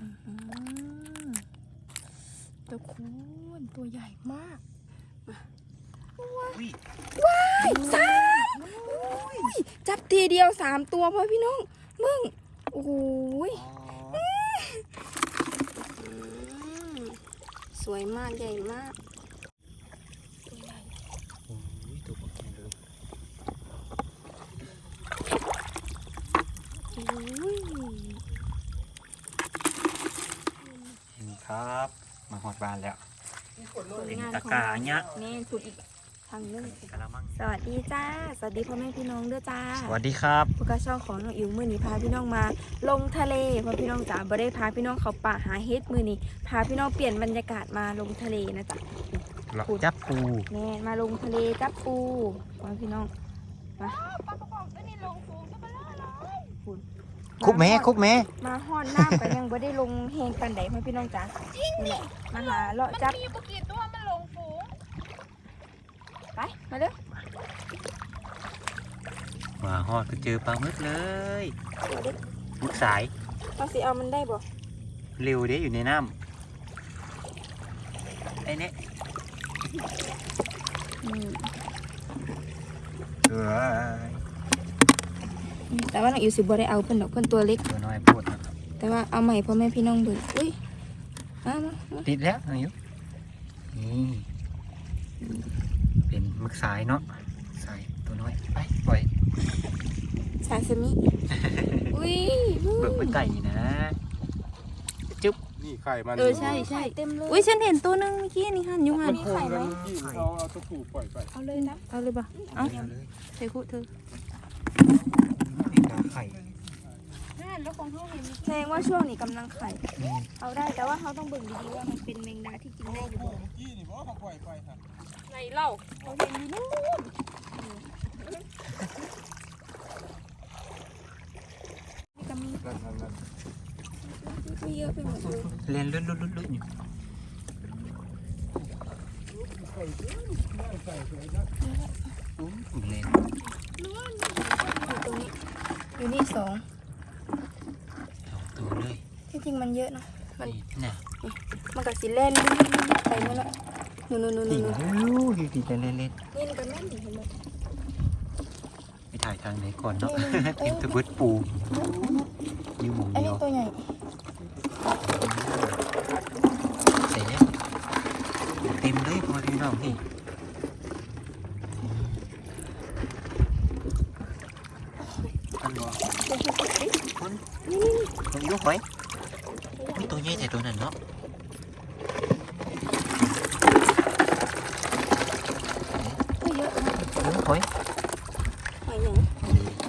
อื้อหือตะคุณตัวใหญ่มากอุ้ยสามอุ้ยจับทีเดียวสามตัวพ่อพี่น้องมึงโอ้โหยอ๋ออืมสวยมากใหญ่มากตัวใหญ่ โอ้ยตัวปลาแข็งเลย โอ้ย นี่ ครับ มาหอดบ้านแล้วผลเป็นงานตะของกร้าเราเนี่ยนี่ถูกอีกทางนึงกะละมังสวัสดีจ้า สวัสดีพ่อแม่พี่น้องด้วยจ้าสวัสดีครับพวกกระช่องของน้องอิ๋วมือนี้พาพี่น้องมา ลงทะเลเพราะพี่น้องจ๋าบ่ได้พาพี่น้องเขาป่าหาเฮ็ดมือนี้พาพี่น้องเปลี่ยนบรรยากาศมาลงทะเลนะจ๊ะเราจับปูแน่มาลงทะเลจับปูพ่อพี่น้องมา คุบแม่คุบแม่มาห้อนน้ำกันยังบ่ได้ลงแหงกันไดพ่อพี่น้องจ๋านี่แหละมาหาเลาะจับมีปกี่ตัวมันลงฝูงไปมาเด้อมาหอดก็เจอปลาหมึกเลยเดี๋ยวเด้อหมึกสายเอาสิเอามันได้บ่เร็วเด้อยู่ในน้ำไอ้เนี่ยอืมเอ้ย แต่ว่าน้องอิ๋วสิบ่ได้เอาเพิ่นดอกเพิ่นตัวเล็ก ตัวน้อยพูดนะแต่ว่าเอาใหม่พ่อแม่พี่น้องเบิ่งอุ้ยมามามาติดแล้วอายุนี่เป็นหมึกสายเนาะสายตัวน้อยไปปล่อยซาซิมิ อุ้ยเบิกไปไก่นะจุ๊บนี่ไข่มันเออใช่ใช่เต็มเลย อุ้ยฉันเห็นตัวนึงเมื่อกี้นี่หันอยู่หัมันนโผล่กันที่เขาเอาตะปูปล่อยไป เอาเลยนะ เอาเลยป่ะเอาเอาเลยเธอคุเธอ นี่ปลาไข่แล้วของเขาเห็นแสดงว่าช่วงนี้กำลังไข่นี่เอาได้แต่ว่าเขาต้องเบิ่งดีๆว่ามันเป็นแมงดาที่กินได้อยู่บ่ยี่นี่บอกเขาปล่อยไปค่ะไหนเล่าเขาเห็นอยู่นู่นนี่ก็มีนั่นนั่นนั่นมีเยอะไปหมดเลยเล่นลุ้นลุ้นลุ้นลุ้นอยู่ Ừ, อู้เล่นอยู่ตรงนี้ อยู่นี่สองสองตัวเลยที่จริงมันเยอะเนาะมันนี่น่ะมันกับสีเล่นไปเมื่อละนู่นนู่นนู่นนี่นู่นลูกดีๆเล่นเล่นนี่นี่ก็แม่นดีเห็นไหมไปถ่ายทางไหนก่อนเนาะเออเต็มตะเบิดปูอยู่หมุมอันเดียนี้วตัวใหญ่เสียเต็มเลยพอพี่น้องนี่อันบอก ตัวสุดๆเอ๊ะ คน นี่นี่ ต้ องยกไว้มีตัวใหญ่แต่ตัวนั้นเนาะนี่เยอะนะยกไว้หอยหยัง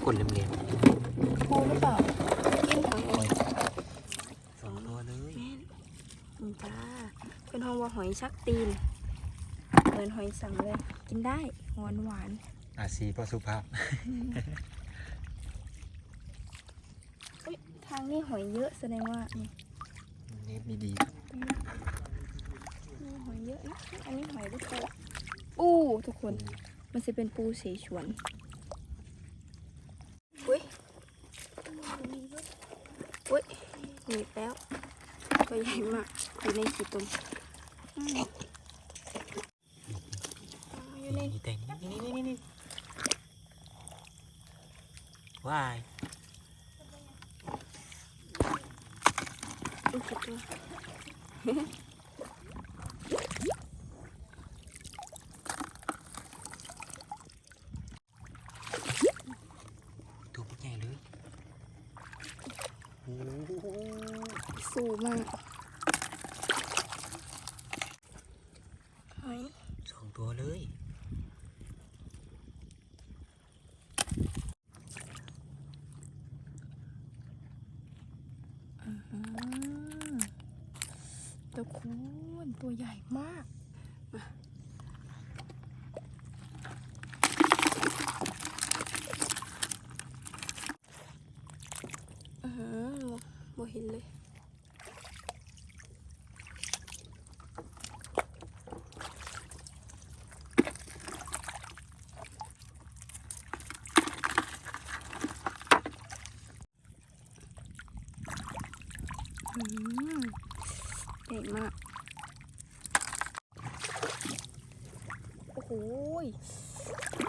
กดเหลี่ยมปูหรือเปล่ากินหอยหอยๆสองตัวเลยแม่นอืมจ้าเป็นห้องว่าหอยชักตีนเหมือนหอยสังเลย กินได้หวานหวานอาซีพอสุภาพ เอ้ย ทางนี้หอยเยอะแสดงว่านี่เน็ตดีนี่หอยเยอะนะอันนี้หอยลูกโตปูทุกคนมันจะเป็นปูเสฉวนอุ้ยอุ้ยหนีบแล้วตัวใหญ่มากอยู่ในขีดตุ่มอืมอยู่ในนี่แต่นี่นี่นี่นี่ว้าย อุ้ยขีดตัว ตัวใหญ่เลยโอ้โห สูงมากหอย สองตัวเลย อืม ตะคูนตัวใหญ่มากมาอือหือบ่เห็นเลย อืมใหญ่มาก โอ้โหย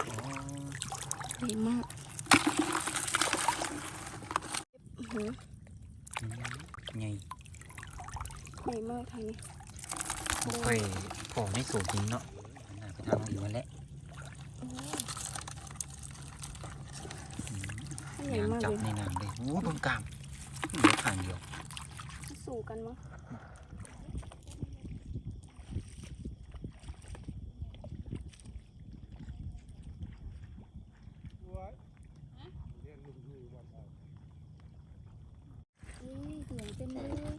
อ๋อใหญ่มากอื้อหืออืมใหญ่ใหญ่มากทางนี้บ่ค่อยพอไม่สูงจริงเนาะหันหน้าไปทางอื่นมาแล้วโอ้อืมใหญ่ยางมากจับเลยในน้ำเลยโอ้เบนกลางเหลือข้างเดียว สู่กันมั้ง เรียนลุงยูมันเอา นี่ เหลืองเต็มเลย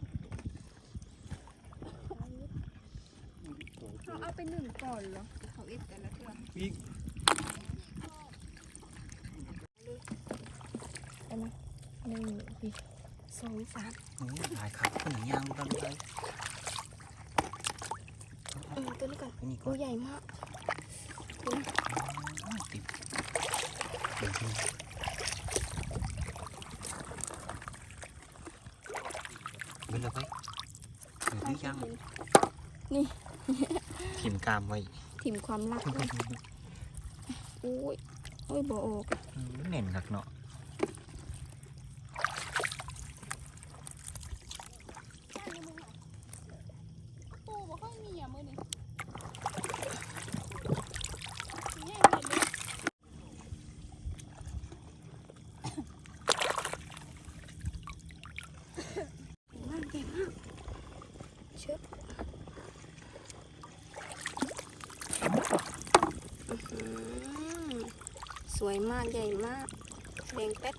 เขาเอาไปหนึ่งก่อนเหรอเขาอ็ดแต่ละเทื่อปีกอันนี้หนึ่งปีสองสามโอ้หลายครับคนหนึ่งยางดูกันดูไปเออตัวนี้ก่อนตัวนี้ก็ตัวใหญ่มากโอ้ยติดอืมเบิ่งเลยไปเออหรือยังนี่ ถิ่มกามไว้ถิ่มความรักด้วยโอ้ยโอ้ยบ่ออก อืมเน่นคักเนาะ ปูบ่ค่อยมีอะมื้อนี้ มากใหญ่มากเชิบอื้อหือ สวยมากใหญ่มากแดงแป๊ด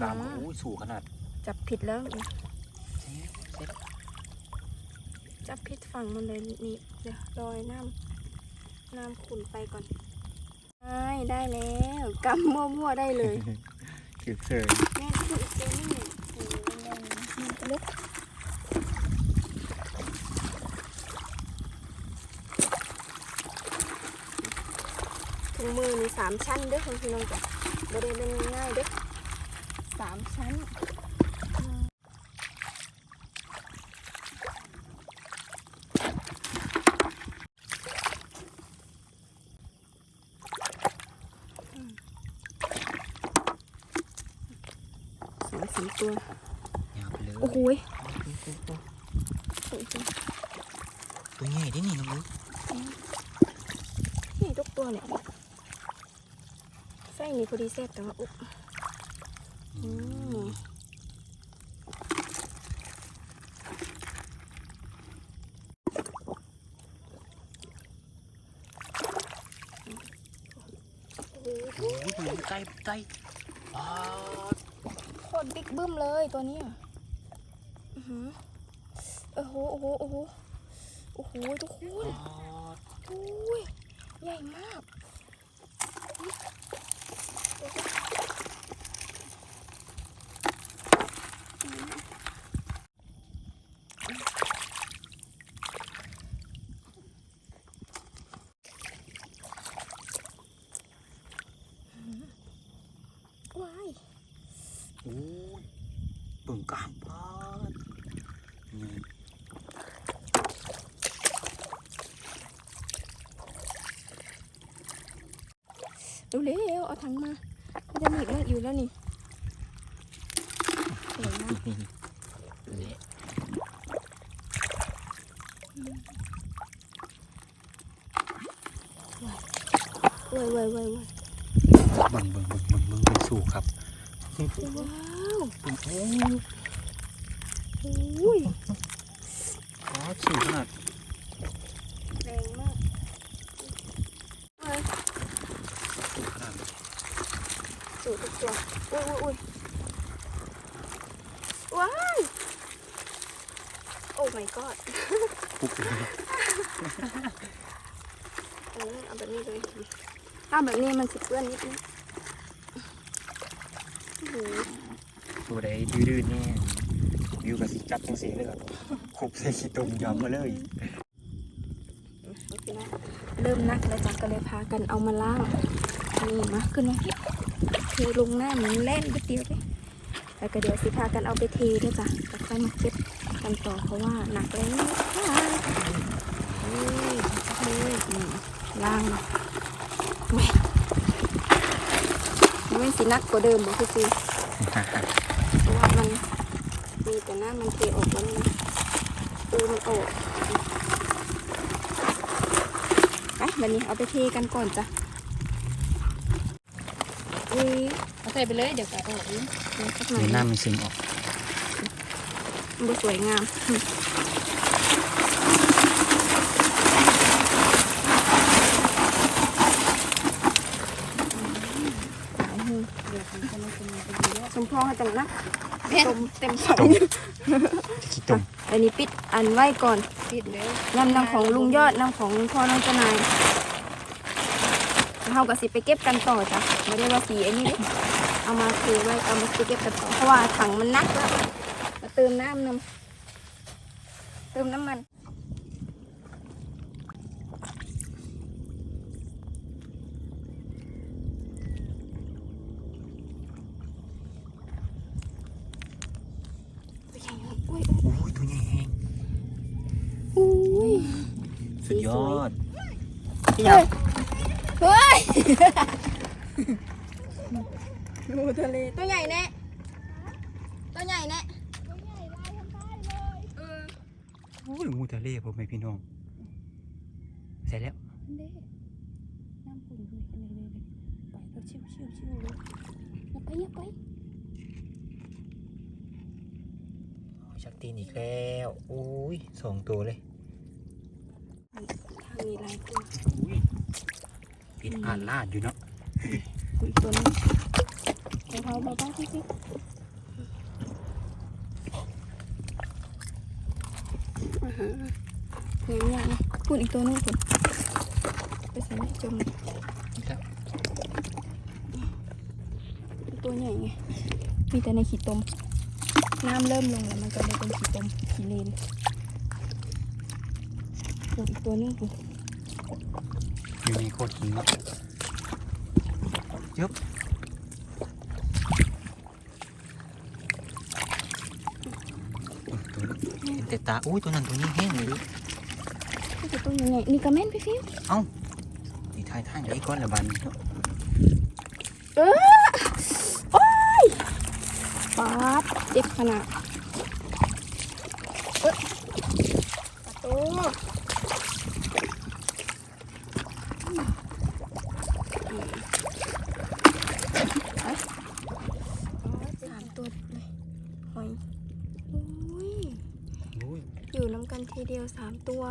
กรามอู้สูงขนาด จับผิดแล้วจับผิดฝั่งมันเลยนี่เดี๋ยวลอยน้ำน้ำขุ่นไปก่อนได้ได้แล้วกำมั่วๆได้เลยเก็บเสยแม่ถุงมือมีสามชั้นด้วยคุณพี่น้องจ้ะบริเวณง่ายด้วย 3 sánh สามสี่ตัวโอ้โหตัวใหญ่ดินี่น้องบุ๊นี่ทุกตัวเลยไส้นี่พอดีแซ่บแต่ว่าอุ๊ ใกล้ใกล้ว้าวโคตรบิ๊กบึ้มเลยตัวเนี้ยอือหือโอ้โห โอ้โห โอ้โห โอ้โห ทุกคนว้าวโอ้ย ใหญ่มาก ว้าย โอ้ยเบิ่งกามพาดนี่ เร็วๆเอาถังมามันจะหนีบมันอยู่แล้วนี่สวยมากนี่นี่เว้ยเว้ยเว้ยเว้ยเบิ่งเบิ่งเบิ่งเบิ่งเบิ่งเป็นสูงครับว้าวโอ้โหโอ้ยว้าวสูงขนาด แรงมากเฮ้ย สูงขนาดเลย สูทุกตัวอุ้ยอุ้ยอุ้ยว้าย โอ้ my god ปุ๊บเลยโอ้อืมเอาแบบนี้เลยถ้าแบบนี้มันสิเปื้อนนิดนึงโอ้โหตัวใดดื้อๆนี่วิวกับสิจับจังสีเลยครับคุบใส่ขี้ตุ่มยำมาเลยโอเคนะเริ่มนักแล้วจ้ะก็เลยพากันเอามาล่างนี่มาขึ้นมาเทลงหน้าหมันเล่นก๋วยเตี๋ยวเลยแล้วก็เดี๋ยวสิพากันเอาไปเทด้วยจ้ะแล้วค่อยมาเก็บ กันต่อเพราะว่าหนักแล้วค่ะเฮ้ยเฮ้ยนี่ล่างแหม่ไม่สินักกว่าเดิมบอกคือสิเพราะว่ามันมีแต่หน้ามันเทออกแล้วนี่นะปูมันออกไปวันนี้เอาไปเทกันก่อนจ้ะอุ้ยเอาใส่ไปเลยเดี๋ยวกะออกเองเดี๋ยวสักหน่อยเดี๋ยวหน้ามันซึมออกมัน ดูสวยงามอืมหลายหูเดี๋ยวมันจะไม่เป็นมันเป็นเยอะสมพองให้จังนะเผ็ดต้มเต็มสองขี้ตุ่มอันนี้ปิดอันไว้ก่อนปิดเลยน้ำน้ำของลุงยอดน้ำของพ่อน้องเจ้านายแล้วเราก็สิไปเก็บกันต่อจ้ะไม่ได้ว่าสีไอ้นี่เด้เอามาคือไว้เอามาไปเก็บกันต่อเพราะว่าถังมันนักแล้วมาเติมน้ำน้ำเติมน้ำมัน อุ้ยโอ้ยตัวใหญ่แห้งอุ้ยสุดยอดเฮ้ยเฮ้ยดูทะเลตัวใหญ่แน่ตัวใหญ่แน่ โอ้ ยงูทะเลผมไม่พี่น้องเสร็จแล้วเด้น้ำขุ่นเลยเลยเลยไปเราชิวชิวชิวเลยอย่าไปอย่าไปชักตีนอีกแล้วโอ้ยสองตัวเลยทางมีหลายตัวอุ้ยปิดอ่านลาดอยู่เนาะอุ้ยตัวนี้เบาๆเบาๆพี่ ๆอาหารเลี้ยงากนะพูดอีกตัวนึงคนไปใส่ในจมตัวใหญ่ไง มีแต่ในขี้ตม น้ำเริ่มลงแล้วมันก็เลยเป็นขี้ตมขีเลนอีกตัวนึงคุณอยู่ในโคตรหินเนาะยึบอุ้ยตัวนี้เห็นแต่ตาอุ้ยตัวนั้นตัวนี้แห้งเลยดินี่คือตัวใหญ่ๆนี่กระแม่นพี่ฟิวนี่ทายทางไอ้ก้อนละบานเนาะเออโอ้ยป๊าดเจ็บขนาดเอ๊ะปะโตไปอ๋อสามตัวเลยหอยโอ้ย อุ้ย อยู่น้ำกันทีเดียวสาม ตัว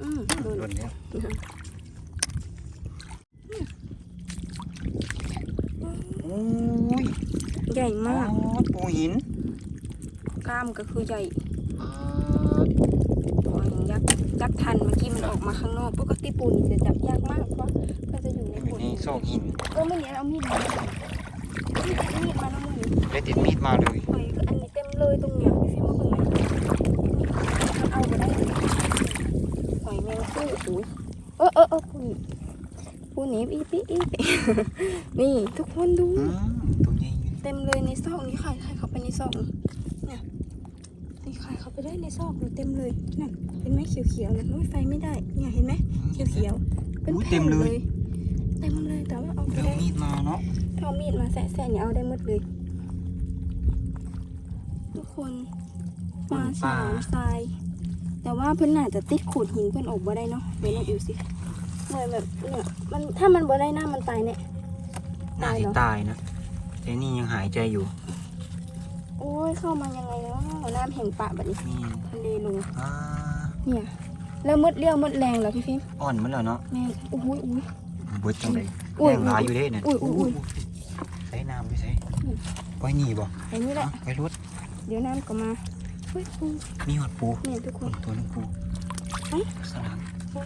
อืมโดนโดนแล้วโอ้ยใหญ่อ๋อมากปูหินกล้ามก็คือใหญ่อ๋อตัวอย่างยักษ์ยักษ์ทันเมื่อกี้มันออกมาข้างนอกปกติปูนี่จะจับยากมากเพราะก็จะอยู่ในอยู่โขดในซอกหินเออเมื่อนี้เอามีดมามีดมีดมาแล้วมือได้ติดมีดมาเลยหอยก็อันนี้เต็มเลยตรงเนี้ยพี่ฟิล์มมาเบิ่งหน่อยมันเอาไปได้หอยแมงคู่โอ้ยเออเออเออปูนี่ปูหนีบอีปีอีปีนี่ทุกคนดู อืมตัวใหญ่อยู่เต็มเลยในซอกนี้ไข่ไข่เข้าไปในซอกนี่เนี่ยนี่ไข่เข้าไปได้ในซอกเลยเต็มเลยนั่นเห็นไหมเขียวๆนะนุ้ยไฟไม่ได้ เนี่ยเห็นไหมเขียวๆเป็นอุ๊ยแผ่นเต็มเลย เต็มเลยแต่ว่าเอาไปเดี๋ยวได้ มีดมาเนาะถ้าเอามีดมาแสะๆเนี่ยเอาได้หมดเลย ทุกคนปลาฉลามทราย แต่ว่าเพิ่นน่าจะติดขูดหินเพิ่นออกบ่ได้เนาะเดี๋ยวลองอิวสิเหมือนแบบเนี่ยมันถ้ามันบ่ได้หน้ามันตายเนี่ยน่าตายสิเหรอตายนะแต่นี่ยังหายใจอยู่ โอ้ยเข้ามายังไงเนาะน้ำแห่งปะแบบนี้นี่ทะเลลงอ่าเนี่ยแล้วมืดเลี้ยวมืดแรงเหรอพี่ฟิล์มอ่อนมันแล้วเนาะแม่อุ้ยอุ้ยเบิดจังเลยอุ้ยแรงหลายอยู่เด้เนี่ยอุ้ยอุ้ยอุ้ยใส่น้ำไปใส่อืมไว้นี่บ่ไอ้นี่แหละอะไปรถเดี๋ยวน้ำก็มา อุ้ยปูมีหอดปูเนี่ยทุกคนตัวนึงปูสลังโอ้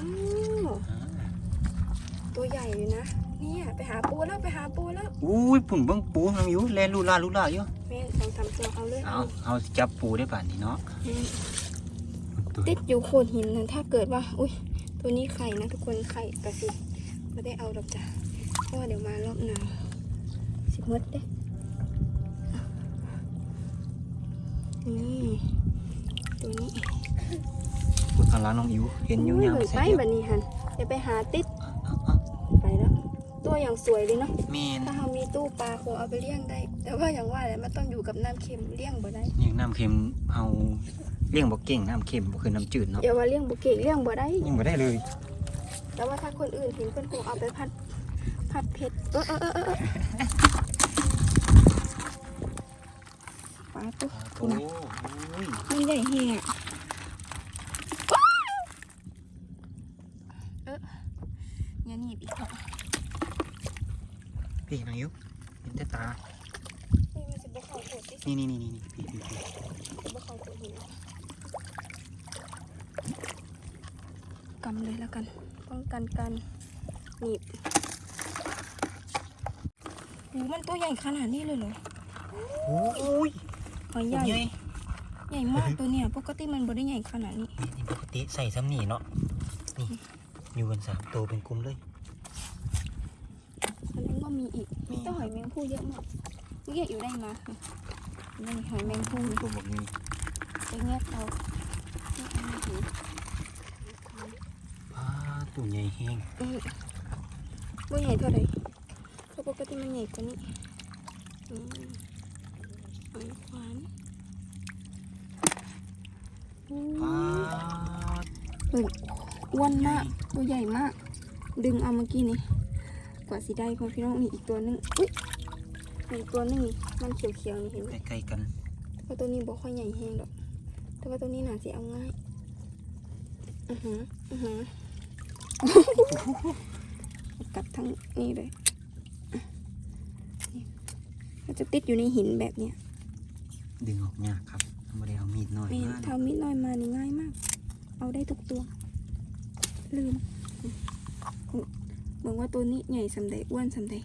ตัวใหญ่อยู่นะ เนี่ยไปหาปูแล้วไปหาปูแล้ว อุ้ยปุ่นเบิ้งปูน้องอยู่แลลูล่าลูล่าอยู่แม่สองสามตัวเอาเลย เอาเอาสิจับปูได้ป่านนี้เนาะแม่ตัวติดอยู่โขดหินนะถ้าเกิดว่า อุ้ยตัวนี้ไข่นะทุกคนไข่กระสิไม่ได้เอาดอกจ้ะเพราะว่าเดี๋ยวมารอบหนาวสิมดเด้ นี่ตัวนี้ปูทางร้านน้องอิ๋วเห็นอยู่อุ้ยังไปใส่เดียวแบบนี้หันเดี๋ยวไปหาติดอะอะอะไปแล้ว ตัวอย่างสวยเลยเนาะแมนถ้าเรามีตู้ปลาคงเอาไปเลี้ยงได้ แต่ว่าอย่างว่าแหละมันต้องอยู่กับน้ำเค็มเลี้ยงบ่ได้นี่น้ำเค็มเฮาเลี้ยงบ่เก่งน้ำเค็มบ่คือน้ำจืดเนาะอย่าว่าเลี้ยงบุเกะเลี้ยงบ่ได้ยังบ่ได้เลย แต่ว่าถ้าคนอื่นเห็นเพื่อนคงเอาไปพัดพัดเผ็ดเออเออเออ ปลาตุ๊กโอ้ยมันใหญ่แหกเอออย่าหนีบอีกเถอะพี่น้องอิ๋วเห็นแต่ตานี่มันจะบ่เข้าโขดที่นี่นี่นี่นี่พี่พี่พี่บ่เข้าโขดหินกำเลยแล้วกัน ป้องกันการหนีบหูมันตัวใหญ่ขนาดนี้เลยเหรอโอ้ย หอยใหใหญ่ญ่ใหญ่มากตัวเนี่ยปกติมันบ่ได้ใหญ่ขนาดนี้นี่ปกติใส่ซ้ำนี่เนาะนี่อยู่กันสามตัวเป็นกลุ่มเลยแสดงว่ามีอีกมีแต่หอยแมงผู้เยอะมากเมื่อกี้อยู่ได้มานี่หอยแมงผู้เป็นกลุ่มแบบนี้ไปแงะเอาแงะเอามาถืออ่าตัวใหญ่แห้งอืมบ่ใหญ่เท่าไหร่เพราะปกติมันใหญ่กว่านี้อืมหอย ขวานอืมปลาเฮ้ยอ้วนมาก ตัวใหญ่มาก ดึงเอาเมื่อกี้นี่ กว่าสีได้พอพี่น้องนี่อีกตัวหนึงอุ้ยมีอีกตัวหนึงนี่มันเขียวๆนี่เห็นไหมใกล้ๆกันเพราะตัวนี้บ่ค่อยใหญ่แห้งดอก แต่ว่าตัวนี้หนาสิเอาง่าย อือหืออือหือกัดทั้งนี่เลยนี่มันจะติดอยู่ในหินแบบเนี้ย ดึงออกยากครับไม่ได้เอามีดหน่อยแม่นมาเท้ามิดน้อยมานี่ง่ายมาก เอาได้ทุกตัว ลืมเหมือนว่าตัวนี้ใหญ่สำใดอ้วนสำใด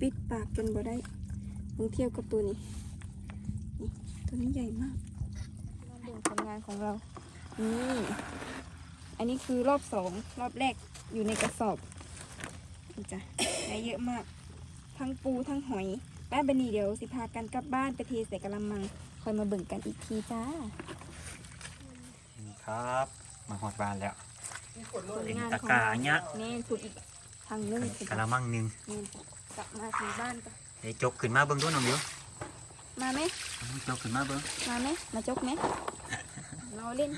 ปิดปากจนบ่ได้ลองเทียบกับตัวนี้นี่ตัวนี้ใหญ่มากมาดูผลงานของเรา นี่ อันนี้คือรอบสองรอบแรกอยู่ในกระสอบนี่จ้ะได้เยอะมาก ทั้งปูทั้งหอย บ้านบันนี้เดี๋ยวสิพากันกลับบ้านไปเทใส่กระมังคอยมาเบิ่งกันอีกทีจ้านี่ครับ มาหอดบานแล้วผลเป็นงานตะของกร้าเราเนี่ยนี่ถูกอีกทางนึงกะละมังหนึ่งนี่กลับมาถึงบ้านก็เดี๋ยวจกขึ้นมาเบิ้งด้วยน้องเดียวมาไหมจกขึ้นมาเบิ้งมาไหมมาจกไหมเราเล่น